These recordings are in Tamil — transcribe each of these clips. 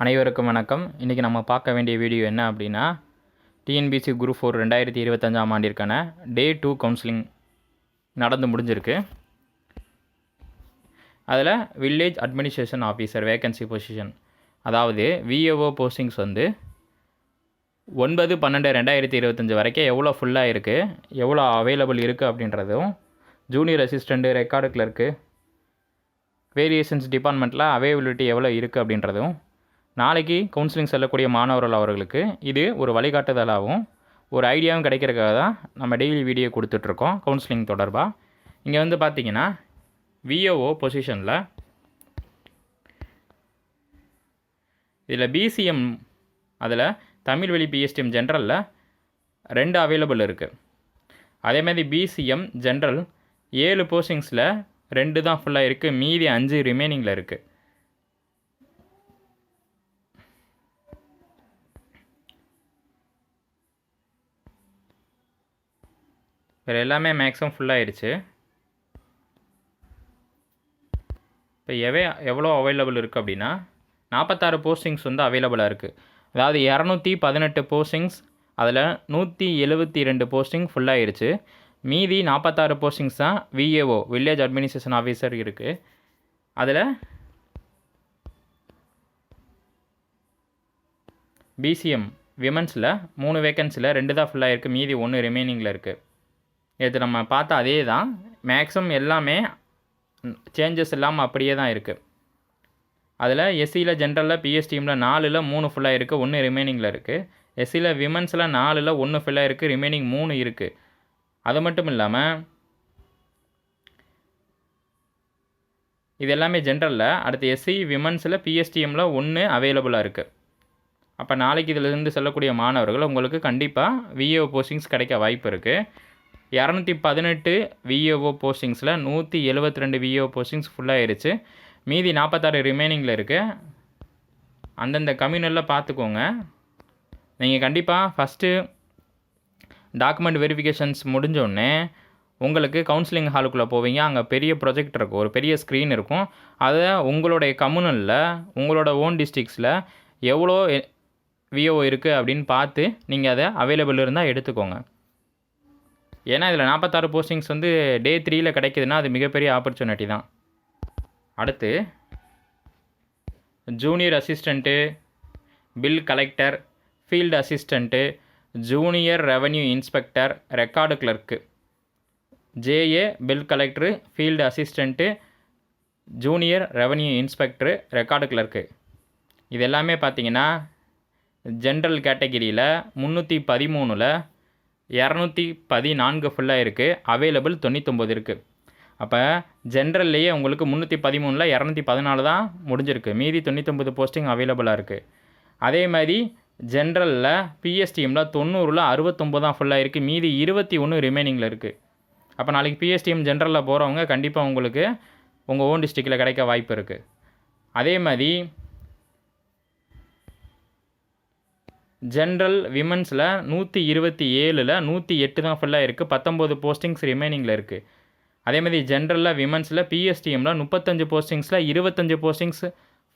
அனைவருக்கும் வணக்கம். இன்றைக்கி நம்ம பார்க்க வேண்டிய வீடியோ என்ன அப்படின்னா டிஎன்பிசி குரூப் ஃபோர் ரெண்டாயிரத்தி இருபத்தஞ்சாம் ஆண்டிற்கான டே டூ கவுன்சிலிங் நடந்து முடிஞ்சிருக்கு. அதில் village administration officer vacancy position அதாவது விஏஓ போஸ்டிங்ஸ் வந்து ஒன்பது பன்னெண்டு ரெண்டாயிரத்தி இருபத்தஞ்சி வரைக்கும் எவ்வளோ ஃபுல்லாக இருக்குது எவ்வளோ அவைலபிள் இருக்குது அப்படின்றதும் junior assistant record clerk variations டிபார்ட்மெண்ட்டில் அவைலபிலிட்டி எவ்வளோ இருக்குது அப்படின்றதும் நாளைக்கு கவுன்சிலிங் செல்லக்கூடிய மாணவர்கள் அவர்களுக்கு இது ஒரு வழிகாட்டுதலாகவும் ஒரு ஐடியாவும் கிடைக்கிறதுக்காக தான் நம்ம டெய்லி வீடியோ கொடுத்துட்ருக்கோம் கவுன்சிலிங் தொடர்பாக இங்கே வந்து பார்த்தீங்கன்னா விஓஓ பொசிஷனில் இதில் பிசிஎம் அதில் தமிழ் வழி பிஎஸ்டிஎம் ஜென்ரலில் ரெண்டு அவைலபிள் இருக்குது அதேமாதிரி பிசிஎம் ஜென்ரல் ஏழு போஸ்டிங்ஸில் ரெண்டு தான் ஃபுல்லாக இருக்குது மீதி அஞ்சு ரிமைனிங்கில் இருக்குது வேறு எல்லாமே மேக்ஸிமம் ஃபுல்லாகிடுச்சு இப்போ எவே எவ்வளோ அவைலபிள் இருக்குது அப்படின்னா நாற்பத்தாறு போஸ்டிங்ஸ் வந்து அவைலபிளாக இருக்குது அதாவது இரநூத்தி பதினெட்டு போஸ்டிங்ஸ் அதில் நூற்றி எழுபத்தி ரெண்டு போஸ்டிங் ஃபுல்லாகிடுச்சு மீதி நாற்பத்தாறு போஸ்டிங்ஸ் தான் விஏஓ வில்லேஜ் அட்மினிஸ்ட்ரேஷன் ஆஃபீஸர் இருக்குது அதில் பிசிஎம் விமன்ஸில் மூணு வேக்கன்சியில் ரெண்டு தான் ஃபுல்லாக இருக்குது மீதி ஒன்று ரிமைனிங்கில் இருக்குது இது நம்ம பார்த்த அதே தான். மேக்ஸிமம் எல்லாமே சேஞ்சஸ் இல்லாமல் அப்படியே தான் இருக்குது அதில் எஸ்சியில் ஜென்ரலில் பிஎஸ் டீமில் நாலில் மூணு ஃபுல்லாக இருக்குது ஒன்று ரிமைனிங்கில் இருக்குது எஸ்சியில் விமன்ஸில் நாலில் ஒன்று ஃபுல்லாக இருக்குது ரிமைனிங் மூணு இருக்குது அது மட்டும் இல்லாமல் இது எல்லாமே ஜென்ரலில் அடுத்து எஸ்சி விமன்ஸில் பிஎஸ்டிஎம்மில் ஒன்று அவைலபிளாக இருக்குது அப்போ நாளைக்கு இதிலிருந்து செல்லக்கூடிய மாணவர்கள் உங்களுக்கு கண்டிப்பாக விஏஓ போஸ்டிங்ஸ் கிடைக்க வாய்ப்பு இருக்குது இரநூத்தி பதினெட்டு விஏஓ போஸ்டிங்ஸில் நூற்றி எழுபத்தி ரெண்டு விஏஓ போஸ்டிங்ஸ் ஃபுல்லாகிருச்சு மீதி நாற்பத்தாறு ரிமைனிங்கில் இருக்குது அந்தந்த கம்யூனலில் பார்த்துக்கோங்க. நீங்கள் கண்டிப்பாக ஃபஸ்ட்டு டாக்குமெண்ட் வெரிஃபிகேஷன்ஸ் முடிஞ்சோடனே உங்களுக்கு கவுன்சிலிங் ஹாலுக்குள்ளே போவீங்க. அங்கே பெரிய ப்ரொஜெக்ட் இருக்கும். ஒரு பெரிய ஸ்க்ரீன் இருக்கும். அதை உங்களுடைய கம்யூனலில் உங்களோட ஓன் டிஸ்ட்ரிக்ஸில் எவ்வளோ விஓ இருக்குது அப்படின்னு பார்த்து நீங்கள் அதை அவைலபிள் இருந்தால் எடுத்துக்கோங்க. ஏன்னா இதில் நாற்பத்தாறு போஸ்டிங்ஸ் வந்து டே த்ரீயில் கிடைக்குதுன்னா அது மிகப்பெரிய ஆப்பர்ச்சுனிட்டி தான். அடுத்து junior assistant bill collector field assistant junior revenue inspector record clerk JA bill collector field assistant junior revenue inspector record clerk இது எல்லாமே பார்த்தீங்கன்னா ஜென்ரல் கேட்டகிரியில் முந்நூற்றி பதிமூணில் இரநூத்தி பதினான்கு ஃபுல்லாக இருக்குது அவைலபிள் தொண்ணூத்தொம்பது இருக்குது அப்போ ஜென்ரல்லையே உங்களுக்கு முந்நூற்றி பதிமூணில் இரநூத்தி பதினாலு தான் முடிஞ்சிருக்கு. மீதி தொண்ணூத்தொம்பது போஸ்டிங் அவைலபிளாக இருக்குது அதே மாதிரி ஜென்ரலில் பிஎஸ்டிஎம்மில் தொண்ணூறில் அறுபத்தொம்பது தான் ஃபுல்லாக இருக்குது மீதி இருபத்தி ஒன்று ரிமைனிங்கில் இருக்குது அப்போ நாளைக்கு பிஎஸ்டிஎம் ஜென்ரலில் போகிறவங்க கண்டிப்பாக உங்களுக்கு உங்கள் ஓன் டிஸ்ட்ரிக்டில் கிடைக்க வாய்ப்பு இருக்குது அதே மாதிரி ஜென்ரல் விமன்ஸில் நூற்றி இருபத்தி ஏழில் நூற்றி எட்டு தான் ஃபுல்லாக இருக்குது பத்தொம்போது போஸ்டிங்ஸ் ரிமைனிங்கில் இருக்குது அதே மாதிரி ஜென்ரலில் விமன்ஸில் பிஎஸ்டிஎம்மில் முப்பத்தஞ்சு போஸ்டிங்ஸில் இருபத்தஞ்சு போஸ்டிங்ஸ்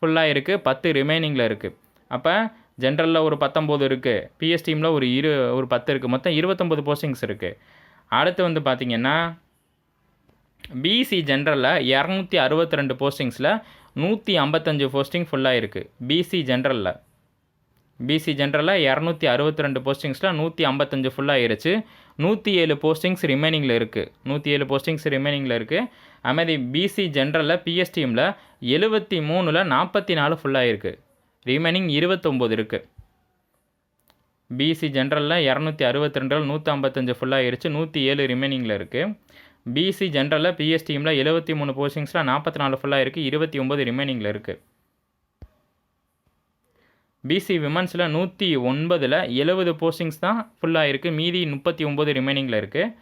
ஃபுல்லாக இருக்குது பத்து ரிமைனிங்கில் இருக்குது அப்போ ஜென்ரலில் ஒரு பத்தொம்போது இருக்குது பிஎஸ்டிஎம்மில் ஒரு இரு ஒரு பத்து இருக்குது மொத்தம் இருபத்தொம்போது போஸ்டிங்ஸ் இருக்குது அடுத்து வந்து பார்த்திங்கன்னா பிசி ஜென்ரலில் இரநூத்தி அறுபத்தி ரெண்டு போஸ்டிங்ஸில் நூற்றி ஐம்பத்தஞ்சு போஸ்டிங் ஃபுல்லாக இருக்குது பிசி ஜென்ரலில் பிசி ஜென்ரலில் இரநூத்தி அறுபத்தி ரெண்டு போஸ்டிங்ஸில் நூற்றி ஐம்பத்தஞ்சு ஃபுல்லாக ஆயிருச்சு. நூற்றி ஏழு போஸ்டிங்ஸ் ரிமைனிங்கில் இருக்குது நூற்றி ஏழு போஸ்டிங்ஸ் ரிமைனிங்கில் இருக்குது அதுமாதிரி பிசி ஜென்ரலில் பிஎஸ்டிஎம்மில் எழுபத்தி மூணில் நாற்பத்தி நாலு ஃபுல்லாகிருக்கு ரிமைனிங் இருபத்தொம்போது இருக்குது பிசி ஜென்ரலில் இரநூத்தி அறுபத்தி ரெண்டில் நூற்றி ஐம்பத்தஞ்சு ஃபுல்லாகிருச்சு நூற்றி ஏழு ரிமைனிங்கில் இருக்குது பிசி ஜென்ரலில் பிஎஸ்டிஎம்மில் எழுபத்தி மூணு போஸ்டிங்ஸில் நாற்பத்தி நாலு ஃபுல்லாக இருக்குது இருபத்தி ஒம்பது ரிமைனிங்கில் இருக்குது பிசி விமன்ஸில் நூற்றி ஒன்பதில் எழுபது போஸ்டிங்ஸ் தான் ஃபுல்லாக இருக்குது மீதி முப்பத்தி ஒம்பது ரிமைனிங்கில் இருக்குது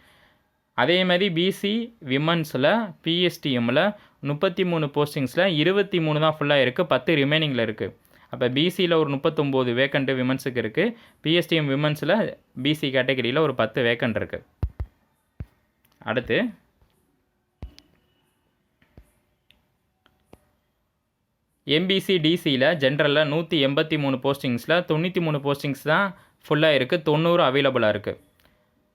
அதே மாதிரி பிசி விமன்ஸில் பிஎஸ்டிஎம்மில் முப்பத்தி மூணு போஸ்டிங்ஸில் இருபத்தி மூணு தான் ஃபுல்லாக இருக்குது பத்து ரிமைனிங்கில் இருக்குது அப்போ பிசியில் ஒரு முப்பத்தொம்போது வேக்கண்ட்டு விமன்ஸுக்கு இருக்குது பிஎஸ்டிஎம் விமன்ஸில் பிசி கேட்டகரியில் ஒரு பத்து வேக்கண்ட் இருக்குது அடுத்து எம்பிசி டிசியில் ஜென்ரலில் நூற்றி எண்பத்தி மூணு போஸ்டிங்ஸில் தொண்ணூற்றி மூணு போஸ்டிங்ஸ் தான் ஃபுல்லாக இருக்குது தொண்ணூறு அவைலபிளாக இருக்குது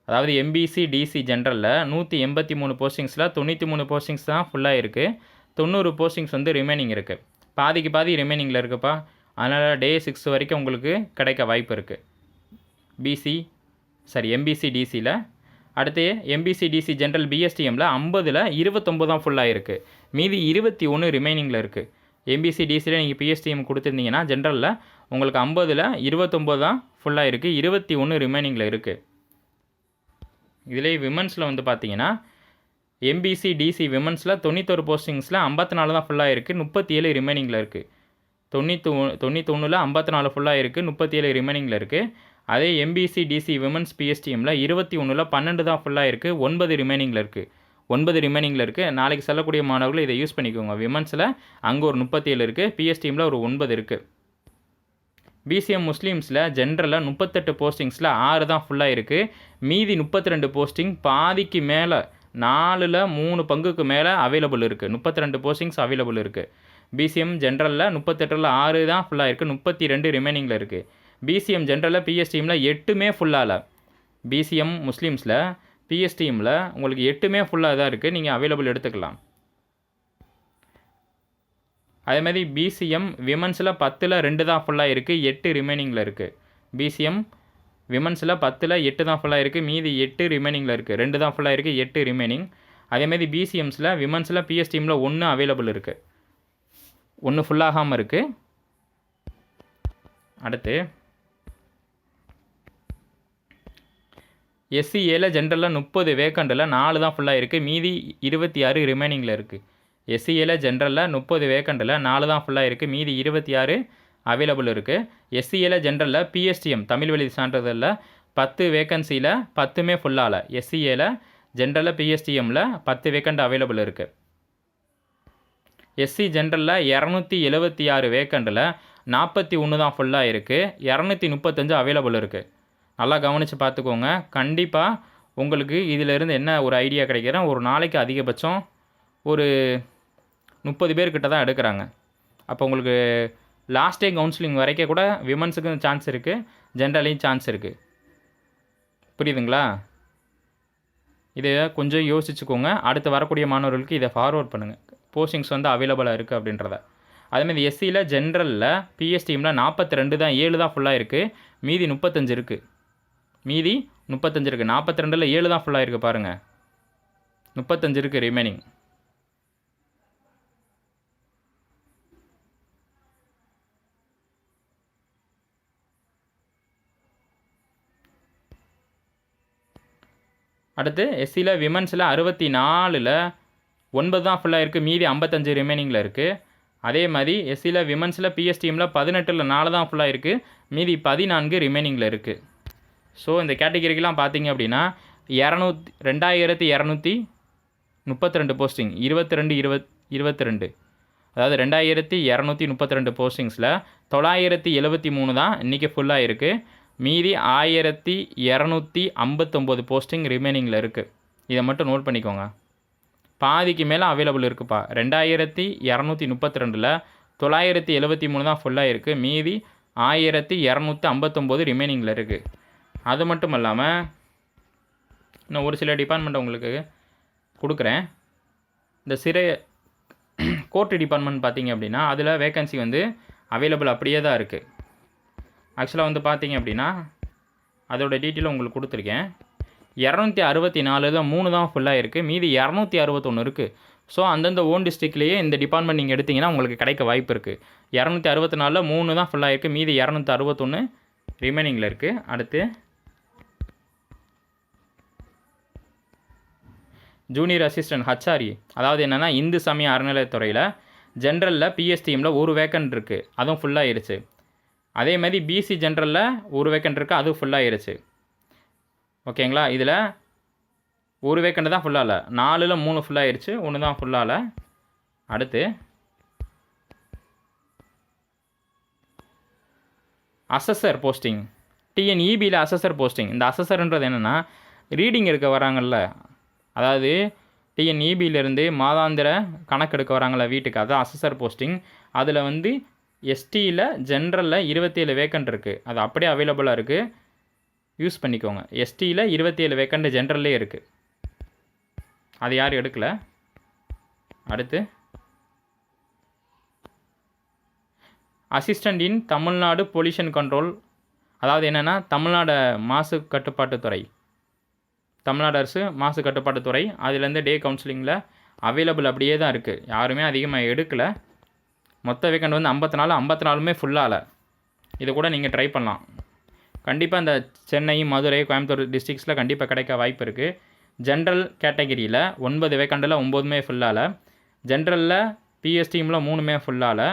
அதாவது எம்பிசி டிசி ஜென்ரலில் நூற்றி எண்பத்தி மூணு போஸ்டிங்ஸில் தொண்ணூற்றி மூணு போஸ்டிங்ஸ் தான் ஃபுல்லாக இருக்குது தொண்ணூறு போஸ்டிங்ஸ் வந்து ரிமைனிங் இருக்குது பாதிக்கு பாதி ரிமைனிங்கில் இருக்குப்பா. அதனால் டே சிக்ஸ் வரைக்கும் உங்களுக்கு கிடைக்க வாய்ப்பு இருக்குது பிசி சாரி எம்பிசி டிசியில் அடுத்து எம்பிசி டிசி ஜென்ரல் பிஎஸ்டிஎம்மில் ஐம்பதில் இருபத்தொம்பது தான் ஃபுல்லாக இருக்குது மீதி இருபத்தி ஒன்று ரிமைனிங்கில் இருக்குது எம்பிசி டிசியில் நீங்கள் பிஎஸ்டிஎம் கொடுத்துருந்தீங்கன்னா ஜென்ரலில் உங்களுக்கு ஐம்பதில் இருபத்தொம்போது தான் ஃபுல்லாக இருக்குது இருபத்தி ஒன்று ரிமைனிங்கில் இருக்குது இதிலே விமன்ஸில் வந்து பார்த்தீங்கன்னா எம்பிசி டிசி விமன்ஸில் தொண்ணூத்தொரு போஸ்டிங்ஸில் ஐம்பத்தி நாலு தான் ஃபுல்லாக இருக்குது முப்பத்தி ஏழு ரிமைனிங்கில் இருக்குது தொண்ணூற்றி தொண்ணூத்தொன்னில் ஐம்பத்தி நாலு ஃபுல்லாக இருக்குது முப்பத்தி ஏழு ரிமைனிங்கில் இருக்குது அதே எம்பிசி டிசி விமன்ஸ் பிஎஸ்டிஎம்மில் இருபத்தி ஒன்றில் பன்னெண்டு தான் ஃபுல்லாக இருக்குது ஒன்பது ரிமைனிங்கில் இருக்குது ஒன்பது ரிமைனிங்கில் இருக்குது நாளைக்கு செல்லக்கூடிய மாணவர்கள் இதை யூஸ் பண்ணிக்கோங்க. விமன்ஸில் அங்கே ஒரு முப்பத்தி ஏழு இருக்குது பிஎஸ்டிஎம்மில் ஒரு ஒன்பது இருக்குது பிசிஎம் முஸ்லீம்ஸில் ஜென்ரலில் முப்பத்தெட்டு போஸ்டிங்ஸில் ஆறு தான் ஃபுல்லாக இருக்குது மீதி முப்பத்தி ரெண்டு போஸ்டிங் பாதிக்கு மேலே நாலில் மூணு பங்குக்கு மேலே அவைலபிள் இருக்குது முப்பத்தி ரெண்டு போஸ்டிங்ஸ் அவைலபிள் இருக்குது பிசிஎம் ஜென்ரலில் முப்பத்தெட்டில் ஆறு தான் ஃபுல்லாக இருக்குது முப்பத்தி ரெண்டு ரிமைனிங்கில் இருக்குது பிசிஎம் ஜென்ரலில் பிஎஸ்டிஎம்மில் எட்டுமே ஃபுல்லாகல பிசிஎம் முஸ்லீம்ஸில் பிஎஸ்டிஎம்மில் உங்களுக்கு எட்டுமே ஃபுல்லாக தான் இருக்குது நீங்கள் அவைலபிள் எடுத்துக்கலாம். அதே மாதிரி பிசிஎம் விமன்ஸில் பத்தில் ரெண்டு தான் ஃபுல்லாக இருக்குது எட்டு ரிமைனிங்கில் இருக்குது பிசிஎம் விமன்ஸில் பத்தில் எட்டு தான் ஃபுல்லாக இருக்குது மீதி எட்டு ரிமைனிங்கில் இருக்குது ரெண்டு தான் ஃபுல்லாக இருக்குது எட்டு ரிமைனிங் அதேமாதிரி பிசிஎம்ஸில் விமன்ஸில் பிஎஸ்டிஎம்மில் ஒன்று அவைலபிள் இருக்குது ஒன்று ஃபுல்லாகாமல் இருக்குது அடுத்து எஸ்சிஏல ஜென்ரலில் முப்பது வேக்கண்டில் நாலு தான் ஃபுல்லாக இருக்குது மீதி இருபத்தி ஆறு ரிமைனிங்கில் இருக்குது எஸ்சிஏல ஜென்ரலில் முப்பது வேக்கண்டில் நாலு தான் ஃபுல்லாக இருக்குது மீதி இருபத்தி ஆறு அவைலபிள் இருக்குது எஸ்சிஏல ஜென்ரலில் பிஎஸ்டிஎம் தமிழ் வழி சான்றிதழில் பத்து வேக்கன்சியில் பத்துமே ஃபுல்லால் எஸ்சிஏல ஜென்ரலில் பிஎஸ்டிஎம்மில் பத்து வேக்கண்ட் அவைலபிள் இருக்குது எஸ்சி ஜென்ரலில் இரநூத்தி எழுபத்தி ஆறு வேக்கண்டில் நாற்பத்தி ஒன்று தான் ஃபுல்லாக இருக்குது இரநூத்தி முப்பத்தஞ்சு அவைலபிள் இருக்குது நல்லா கவனித்து பார்த்துக்கோங்க. கண்டிப்பாக உங்களுக்கு இதிலிருந்து என்ன ஒரு ஐடியா கிடைக்கிறேன் ஒரு நாளைக்கு அதிகபட்சம் ஒரு முப்பது பேர்கிட்ட தான் எடுக்கிறாங்க. அப்போ உங்களுக்கு லாஸ்ட் டே கவுன்சிலிங் வரைக்கும் கூட விமன்ஸுக்கும் சான்ஸ் இருக்குது ஜென்ரலையும் சான்ஸ் இருக்குது புரியுதுங்களா? இதை கொஞ்சம் யோசிச்சுக்கோங்க. அடுத்து வரக்கூடிய மாணவர்களுக்கு இதை ஃபார்வர்ட் பண்ணுங்கள் போஸ்டிங்ஸ் வந்து அவைலபிளாக இருக்குது அப்படின்றத. அதேமாதிரி எஸ்சியில் ஜென்ரலில் பிஎஸ்டிஎம்மில் நாற்பத்தி ரெண்டு தான் ஏழு தான் ஃபுல்லாக இருக்குது மீதி முப்பத்தஞ்சு இருக்குது மீதி முப்பத்தஞ்சு இருக்குது நாற்பத்தி ரெண்டில் ஏழு தான் ஃபுல்லாக இருக்குது பாருங்கள் முப்பத்தஞ்சு இருக்குது ரிமைனிங் அடுத்து எஸ்சியில் விமன்ஸில் அறுபத்தி நாலில் ஒன்பது தான் ஃபுல்லாக இருக்குது மீதி ஐம்பத்தஞ்சு ரிமைனிங்கில் இருக்குது அதே மாதிரி எஸ்சியில் விமன்ஸில் பிஎஸ்டிஎம்மில் பதினெட்டில் நாலு தான் ஃபுல்லாக இருக்குது மீதி பதினான்கு ரிமைனிங்கில் இருக்குது ஸோ இந்த கேட்டகிரிக்கெலாம் பார்த்தீங்க அப்படின்னா இரநூத்தி ரெண்டாயிரத்தி இரநூத்தி முப்பத்தி ரெண்டு போஸ்டிங் இருபத்தி ரெண்டு இருபத் இருபத்தி ரெண்டு அதாவது ரெண்டாயிரத்தி இரநூத்தி முப்பத்தி ரெண்டு போஸ்டிங்ஸில் தொள்ளாயிரத்தி எழுபத்தி மூணு தான் இன்றைக்கி ஃபுல்லாக இருக்குது மீதி ஆயிரத்தி இரநூத்தி ஐம்பத்தொம்போது போஸ்டிங் ரிமைனிங்கில் இருக்குது இதை மட்டும் நோட் பண்ணிக்கோங்க. பாதிக்கு மேலே அவைலபிள் இருக்குப்பா. ரெண்டாயிரத்தி இரநூத்தி முப்பத்தி ரெண்டில் தொள்ளாயிரத்தி எழுபத்தி மூணு தான் ஃபுல்லாக இருக்குது மீதி ஆயிரத்தி இரநூத்தி ஐம்பத்தொம்போது ரிமைனிங்கில் இருக்குது அது மட்டும் இல்லாமல் இன்னும் ஒரு சில டிபார்ட்மெண்ட் உங்களுக்கு கொடுக்குறேன். இந்த சிறை கோர்ட்டு டிபார்ட்மெண்ட் பார்த்தீங்க அப்படின்னா அதில் வேகன்சி வந்து அவைலபிள் அப்படியே தான் இருக்குது ஆக்சுவலாக வந்து பார்த்தீங்க அப்படின்னா அதோட டீட்டெயில் உங்களுக்கு கொடுத்துருக்கேன். இரநூத்தி அறுபத்தி நாலு தான் மூணு தான் ஃபுல்லாக இருக்குது மீதி இரநூத்தி அறுபத்தொன்று இருக்குது ஸோ அந்தந்த ஓன் டிஸ்ட்ரிக்ட்லேயே இந்த டிபார்ட்மெண்ட் நீங்கள் எடுத்தீங்கன்னா உங்களுக்கு கிடைக்க வாய்ப்பு இருக்குது இரநூத்தி அறுபத்தி நாலில் மூணு தான் ஃபுல்லாக இருக்குது மீதி இரநூத்தி அறுபத்தொன்று ரிமைனிங்கில் இருக்குது அடுத்து ஜூனியர் அசிஸ்டன்ட் ஹச்ஆர்இ அதாவது என்னென்னா இந்து சமய அறநிலையத்துறையில் ஜென்ரலில் பிஎஸ்டிஎம்மில் ஒரு வேக்கன்ட் இருக்குது அதுவும் ஃபுல்லாகிடுச்சு அதே மாதிரி பிசி ஜென்ரலில் ஒரு வேக்கன்ட் இருக்குது அதுவும் ஃபுல்லாகிடுச்சு ஓகேங்களா இதில் ஒரு வேக்கண்ட் தான் ஃபுல்லாகல நாலில் மூணு ஃபுல்லாகிடுச்சு ஒன்று தான் ஃபுல்லாகல அடுத்து அசஸர் போஸ்டிங் டிஎன்இபியில் அசஸர் போஸ்டிங் இந்த அசஸர்ன்றது என்னென்னா ரீடிங் இருக்க வராங்கல்ல அதாவது டிஎன்இபியிலேருந்து மாதாந்திர கணக்கெடுக்க வராங்களே வீட்டுக்கு அதான் அசஸர் போஸ்டிங் அதில் வந்து எஸ்டியில் ஜென்ரலில் இருபத்தேழு வேக்கண்ட் இருக்குது அது அப்படியே அவைலபிளாக இருக்குது யூஸ் பண்ணிக்கோங்க. எஸ்டியில் இருபத்தேழு வேக்கண்ட் ஜென்ரல்லே இருக்குது அது யாரும் எடுக்கல. அடுத்து. Assistant in Tamil Nadu pollution control அதாவது என்னென்னா தமிழ்நாடு மாசு கட்டுப்பாட்டுத்துறை தமிழ்நாடு அரசு மாசு கட்டுப்பாட்டுத்துறை அதுலேருந்து டே கவுன்சிலிங்கில் அவைலபிள் அப்படியே தான் இருக்குது யாருமே அதிகமாக எடுக்கலை. மொத்த வேக்கண்ட் வந்து ஐம்பத்தி நாலு ஐம்பத்தி நாலுமே ஃபுல்லாகல இது கூட நீங்கள் ட்ரை பண்ணலாம். கண்டிப்பாக இந்த சென்னை மதுரை கோயம்புத்தூர் டிஸ்ட்ரிக்ஸில் கண்டிப்பாக கிடைக்க வாய்ப்பு இருக்குது ஜென்ரல் கேட்டகிரியில் ஒன்பது வேக்கண்டில் ஒம்போதுமே ஃபுல்லாகல ஜென்ரலில் பிஎஸ் மூணுமே ஃபுல்லாகல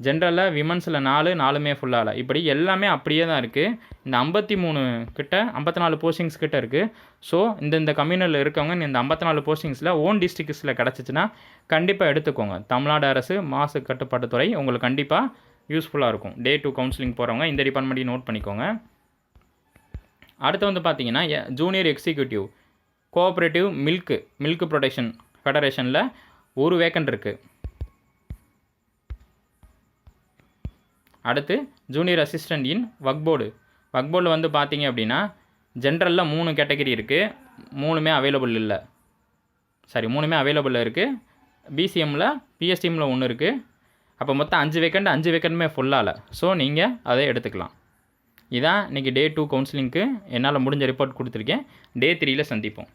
ஜென்ரலில் விமன்ஸில் நாலு நாலுமே ஃபுல்லால் இப்படி எல்லாமே அப்படியே தான் இருக்குது இந்த ஐம்பத்தி மூணு கிட்ட ஐம்பத்தி நாலு போஸ்டிங்ஸ் கிட்ட இருக்குது ஸோ இந்த இந்த கம்யூனலில் இருக்கவங்க இந்த ஐம்பத்தி நாலு போஸ்டிங்ஸில் ஓன் டிஸ்ட்ரிக்ஸில் கிடச்சிச்சின்னா கண்டிப்பாக எடுத்துக்கோங்க. தமிழ்நாடு அரசு மாசு கட்டுப்பாட்டுத்துறை உங்களுக்கு கண்டிப்பாக யூஸ்ஃபுல்லாக இருக்கும். டே டூ கவுன்சிலிங் போகிறவங்க இந்த டிபார்ட்மெண்ட்டையும் நோட் பண்ணிக்கோங்க. அடுத்து வந்து பார்த்தீங்கன்னா junior executive cooperative milk milk production ஃபெடரேஷனில் ஒரு வேக்கண்ட் இருக்குது அடுத்து junior assistant in work board work போர்டில் வந்து பார்த்தீங்க அப்படின்னா ஜென்ரலில் மூணு கேட்டகரி இருக்குது மூணுமே அவைலபிள் இல்லை. சாரி மூணுமே அவைலபிள் இருக்குது பிசிஎம்மில் பிஎஸ்டிஎம்மில் ஒன்று இருக்குது அப்போ மொத்தம் அஞ்சு வேக்கண்ட் அஞ்சு வேக்கண்ட்டுமே ஃபுல்லாகல ஸோ நீங்கள் அதை எடுத்துக்கலாம். இதான் இன்றைக்கி டே டூ கவுன்சிலிங்க்கு என்னால் முடிஞ்ச ரிப்போர்ட் கொடுத்துருக்கேன். டே த்ரீயில் சந்திப்போம்.